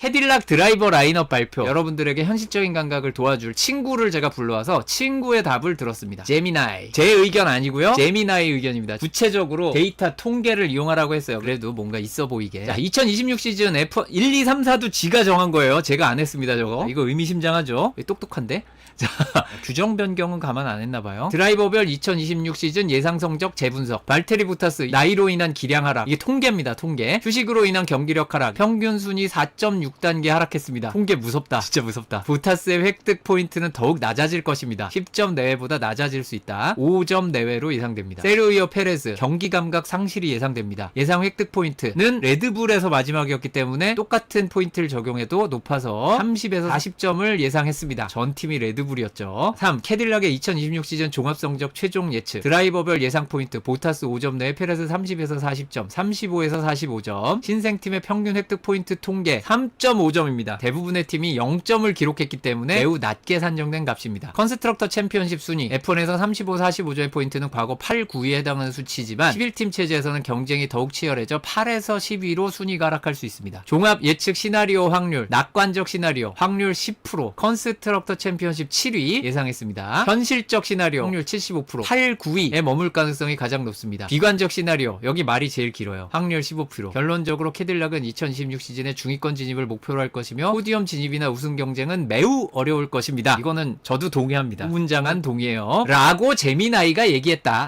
캐딜락 드라이버 라인업 발표. 여러분들에게 현실적인 감각을 도와줄 친구를 제가 불러와서 친구의 답을 들었습니다. 제미나이. 제 의견 아니고요. 제미나이 의견입니다. 구체적으로 데이터 통계를 이용하라고 했어요. 그래도 뭔가 있어 보이게. 자, 2026 시즌 F 1, 2, 3, 4도 지가 정한 거예요. 제가 안 했습니다, 저거. 이거 의미심장하죠? 똑똑한데? 자, 규정 변경은 가만 안 했나 봐요. 드라이버별 2026 시즌 예상 성적 재분석. 발테리 부타스 나이로 인한 기량 하락. 이게 통계입니다. 통계. 휴식으로 인한 경기력 하락. 평균 순위 4.6 단계 하락했습니다. 통계 무섭다. 진짜 무섭다. 부타스의 획득 포인트는 더욱 낮아질 것입니다. 10점 내외보다 낮아질 수 있다. 5점 내외로 예상됩니다. 세르이어 페레즈 경기 감각 상실이 예상됩니다. 예상 획득 포인트는 레드불에서 마지막이었기 때문에 똑같은 포인트를 적용해도 높아서 30에서 40점을 예상했습니다. 전 팀이 레드불이었죠. 3. 캐딜락의 2026 시즌 종합 성적 최종 예측. 드라이버별 예상 포인트 보타스 5점 내에 페레즈 30에서 40점, 35에서 45점. 신생팀의 평균 획득 포인트 통계 3.5점입니다. 대부분의 팀이 0점을 기록했기 때문에 매우 낮게 산정된 값입니다. 컨스트럭터 챔피언십 순위 F1에서 35, 45점의 포인트는 과거 8, 9위에 해당하는 수치지만 11팀 체제에서는 경쟁이 더욱 치열해져 8에서 12로 순위가 하락할 수 있습니다. 종합 예측 시나리오 확률, 낙관적 시나리오 확률 10%, 컨스트럭터 챔피언십 7위 예상했습니다. 현실적 시나리오 확률 75%, 8, 9위에 머물 가능성이 가장 높습니다. 비관적 시나리오 여기 말이 제일 길어요. 확률 15%. 결론적으로 캐딜락은 2026 시즌에 중위권 진입 을 목표로 할 것이며 포디엄 진입이나 우승 경쟁은 매우 어려울 것입니다. 이거는 저도 동의합니다. 문장한 동의해요. 라고 재미나이가 얘기했다.